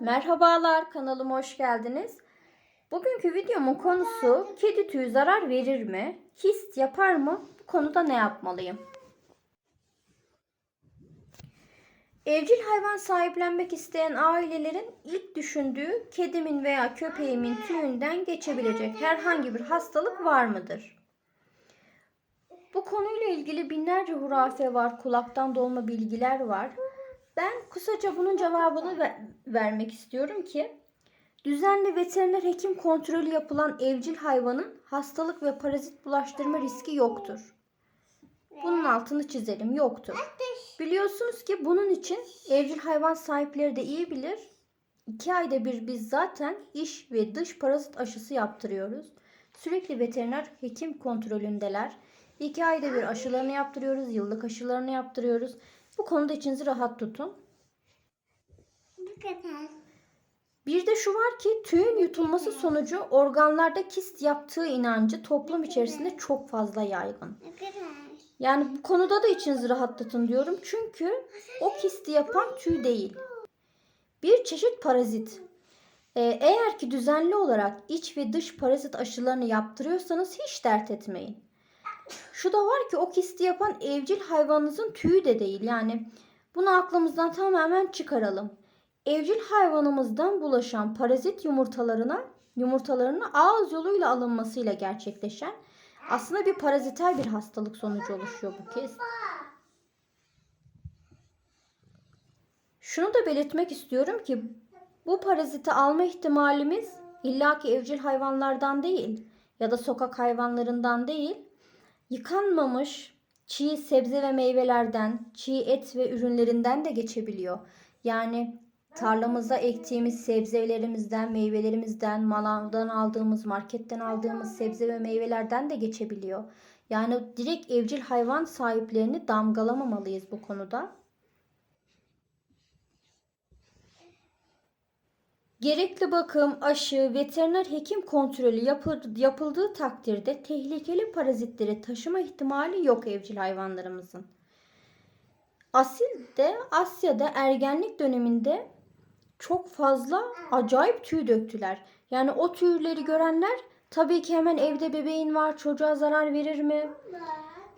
Merhabalar kanalıma hoş geldiniz. Bugünkü videomun konusu kedi tüyü zarar verir mi? Kist yapar mı? Bu konuda ne yapmalıyım? Evcil hayvan sahiplenmek isteyen ailelerin ilk düşündüğü kedimin veya köpeğimin tüyünden geçebilecek herhangi bir hastalık var mıdır? Bu konuyla ilgili binlerce hurafe var, kulaktan dolma bilgiler var. Ben kısaca bunun cevabını ver- vermek istiyorum ki düzenli veteriner hekim kontrolü yapılan evcil hayvanın hastalık ve parazit bulaştırma riski yoktur. Bunun altını çizelim yoktur. Biliyorsunuz ki bunun için evcil hayvan sahipleri de iyi bilir. İki ayda bir biz zaten iş ve dış parazit aşısı yaptırıyoruz. Sürekli veteriner hekim kontrolündeler. İki ayda bir aşılarını yaptırıyoruz, yıllık aşılarını yaptırıyoruz. Bu konuda içinizi rahat tutun. Bu kadar. Bir de şu var ki tüyün yutulması sonucu organlarda kist yaptığı inancı toplum içerisinde çok fazla yaygın. Yani bu konuda da içinizi rahatlatın diyorum. Çünkü o kisti yapan tüy değil. Bir çeşit parazit. Ee, eğer ki düzenli olarak iç ve dış parazit aşılarını yaptırıyorsanız hiç dert etmeyin. Şu da var ki o kisti yapan evcil hayvanınızın tüyü de değil. Yani bunu aklımızdan tamamen çıkaralım. Evcil hayvanımızdan bulaşan parazit yumurtalarına yumurtalarının ağız yoluyla alınmasıyla gerçekleşen aslında bir paraziter bir hastalık sonucu oluşuyor bu kez. Şunu da belirtmek istiyorum ki bu paraziti alma ihtimalimiz illaki evcil hayvanlardan değil ya da sokak hayvanlarından değil, yıkanmamış çiğ sebze ve meyvelerden, çiğ et ve ürünlerinden de geçebiliyor. Yani tarlamızda ektiğimiz sebzelerimizden, meyvelerimizden, manavdan aldığımız, marketten aldığımız sebze ve meyvelerden de geçebiliyor. Yani direkt evcil hayvan sahiplerini damgalamamalıyız bu konuda. Gerekli bakım, aşı, veteriner hekim kontrolü yapı- yapıldığı takdirde tehlikeli parazitleri taşıma ihtimali yok evcil hayvanlarımızın. Asil de Asya'da ergenlik döneminde çok fazla acayip tüy döktüler. Yani o tüyleri görenler tabii ki hemen evde bebeğin var çocuğa zarar verir mi?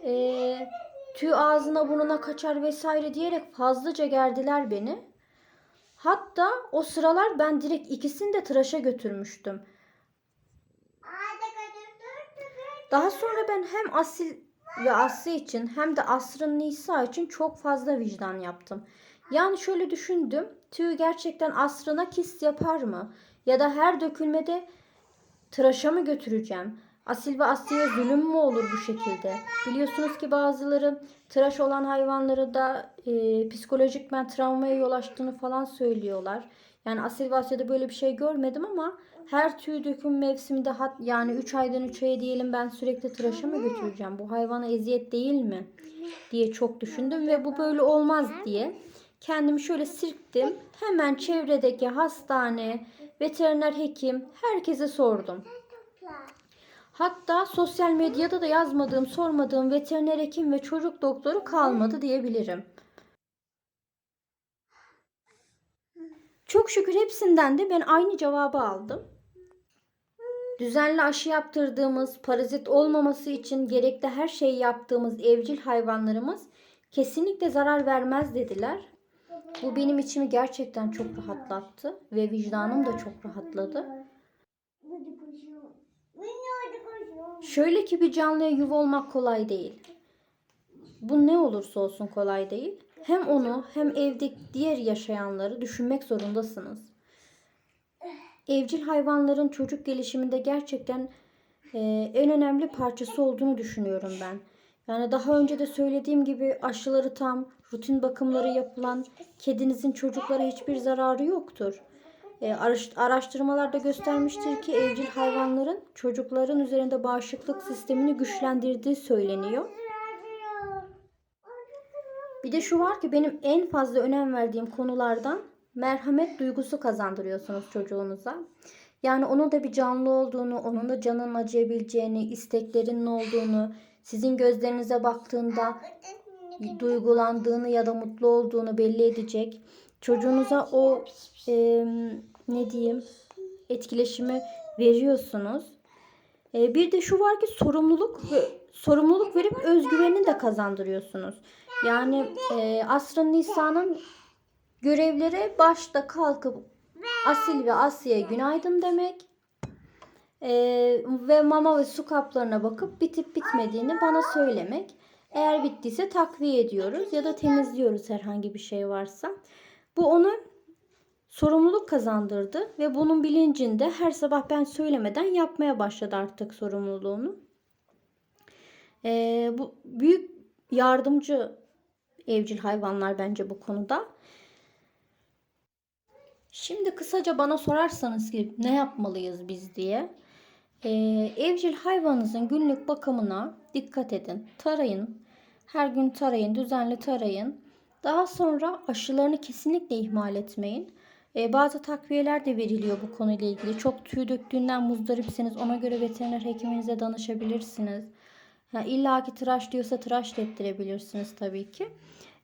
Ee, tüy ağzına burnuna kaçar vesaire diyerek fazlaca gerdiler beni. Hatta o sıralar ben direkt ikisini de tıraşa götürmüştüm. Daha sonra ben hem Asil ve Aslı için hem de Asrın Nisa için çok fazla vicdan yaptım. Yani şöyle düşündüm. Tüy gerçekten Asrın'a kist yapar mı? Ya da her dökülmede tıraşa mı götüreceğim? Asil ve Aslı'ya zulüm mü olur bu şekilde? Biliyorsunuz ki bazıları tıraş olan hayvanları da e, psikolojikmen travmaya yol açtığını falan söylüyorlar. Yani Asil ve Asya'da böyle bir şey görmedim ama her tüy döküm mevsiminde hat, yani 3 aydan 3 aya diyelim ben sürekli tıraşa mı götüreceğim? Bu hayvana eziyet değil mi? diye çok düşündüm ve bu böyle olmaz diye kendimi şöyle sirktim. Hemen çevredeki hastane, veteriner hekim herkese sordum. Hatta sosyal medyada da yazmadığım, sormadığım veteriner hekim ve çocuk doktoru kalmadı diyebilirim. Çok şükür hepsinden de ben aynı cevabı aldım. Düzenli aşı yaptırdığımız, parazit olmaması için gerekli her şeyi yaptığımız evcil hayvanlarımız kesinlikle zarar vermez dediler. Bu benim içimi gerçekten çok rahatlattı ve vicdanım da çok rahatladı. Şöyle ki bir canlıya yuva olmak kolay değil. Bu ne olursa olsun kolay değil. Hem onu hem evde diğer yaşayanları düşünmek zorundasınız. Evcil hayvanların çocuk gelişiminde gerçekten e, en önemli parçası olduğunu düşünüyorum ben. Yani daha önce de söylediğim gibi aşıları tam, rutin bakımları yapılan kedinizin çocuklara hiçbir zararı yoktur. E, araş- araştırmalar da göstermiştir ki evcil hayvanların çocukların üzerinde bağışıklık sistemini güçlendirdiği söyleniyor. Bir de şu var ki benim en fazla önem verdiğim konulardan merhamet duygusu kazandırıyorsunuz çocuğunuza. Yani onun da bir canlı olduğunu, onun da canın acıyabileceğini, isteklerinin olduğunu, sizin gözlerinize baktığında duygulandığını ya da mutlu olduğunu belli edecek. çocuğunuza o e, ne diyeyim etkileşimi veriyorsunuz. E, bir de şu var ki sorumluluk sorumluluk verip özgüvenini de kazandırıyorsunuz. Yani e, Asrın Nisa'nın görevleri başta kalkıp Asil ve Asya'ya günaydın demek. E, ve mama ve su kaplarına bakıp bitip bitmediğini bana söylemek. Eğer bittiyse takviye ediyoruz ya da temizliyoruz herhangi bir şey varsa. Bu ona sorumluluk kazandırdı ve bunun bilincinde her sabah ben söylemeden yapmaya başladı artık sorumluluğunu. Ee, bu büyük yardımcı evcil hayvanlar bence bu konuda. Şimdi kısaca bana sorarsanız ki ne yapmalıyız biz diye. Ee, evcil hayvanınızın günlük bakımına dikkat edin. Tarayın. Her gün tarayın, düzenli tarayın. Daha sonra aşılarını kesinlikle ihmal etmeyin. Ee, bazı takviyeler de veriliyor bu konuyla ilgili. Çok tüy döktüğünden muzdaripseniz ona göre veteriner hekiminize danışabilirsiniz. Ha, İlla ki tıraş diyorsa tıraş da ettirebilirsiniz tabii ki.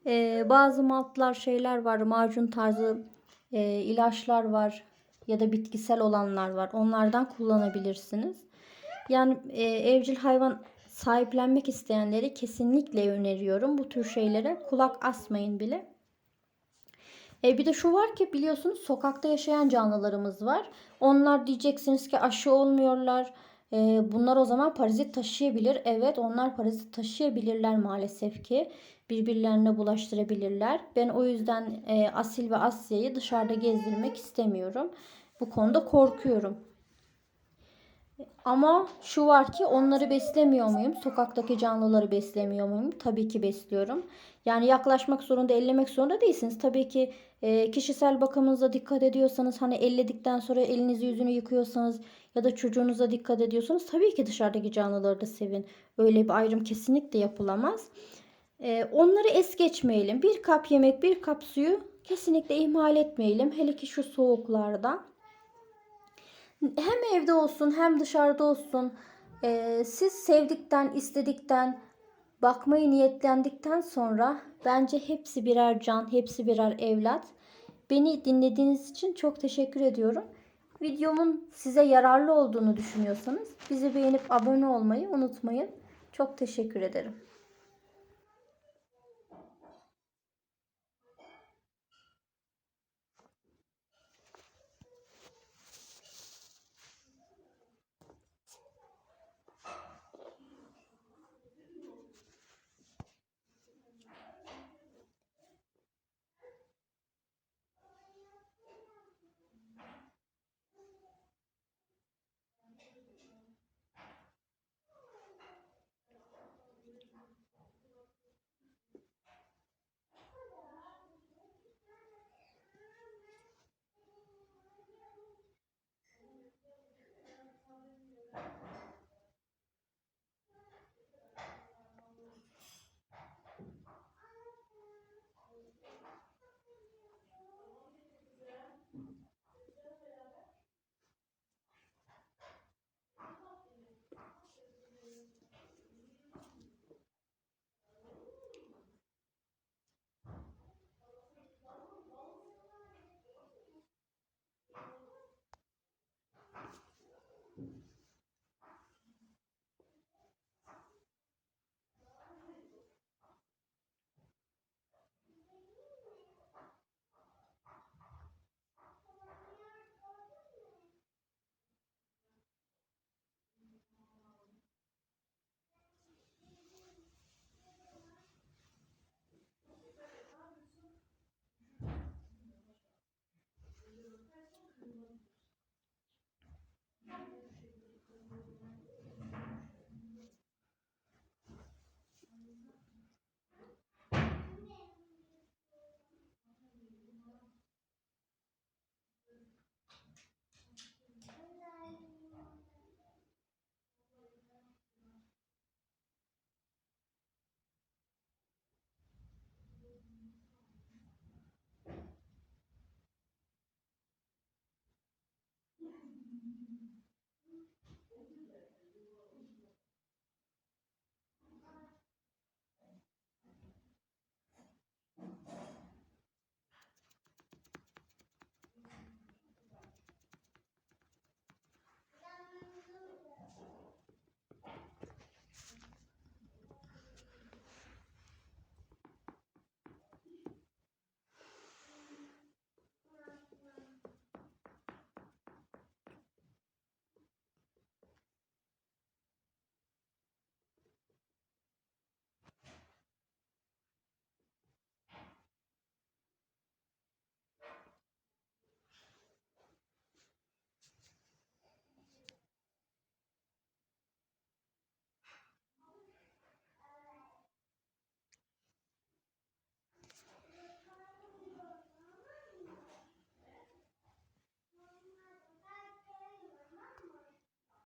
Ee, bazı maltlar şeyler var, macun tarzı e, ilaçlar var ya da bitkisel olanlar var. Onlardan kullanabilirsiniz. Yani e, evcil hayvan sahiplenmek isteyenleri kesinlikle öneriyorum. Bu tür şeylere kulak asmayın bile. E bir de şu var ki biliyorsunuz sokakta yaşayan canlılarımız var. Onlar diyeceksiniz ki aşı olmuyorlar. E, bunlar o zaman parazit taşıyabilir. Evet onlar parazit taşıyabilirler maalesef ki. Birbirlerine bulaştırabilirler. Ben o yüzden e, Asil ve Asya'yı dışarıda gezdirmek istemiyorum. Bu konuda korkuyorum. Ama şu var ki onları beslemiyor muyum? Sokaktaki canlıları beslemiyor muyum? Tabii ki besliyorum. Yani yaklaşmak zorunda, ellemek zorunda değilsiniz. Tabii ki e, kişisel bakımınıza dikkat ediyorsanız, hani elledikten sonra elinizi yüzünü yıkıyorsanız ya da çocuğunuza dikkat ediyorsanız tabii ki dışarıdaki canlıları da sevin. Öyle bir ayrım kesinlikle yapılamaz. E, onları es geçmeyelim. Bir kap yemek, bir kap suyu kesinlikle ihmal etmeyelim. Hele ki şu soğuklarda hem evde olsun hem dışarıda olsun e, siz sevdikten istedikten bakmayı niyetlendikten sonra bence hepsi birer can hepsi birer evlat. Beni dinlediğiniz için çok teşekkür ediyorum. Videomun size yararlı olduğunu düşünüyorsanız bizi beğenip abone olmayı unutmayın. Çok teşekkür ederim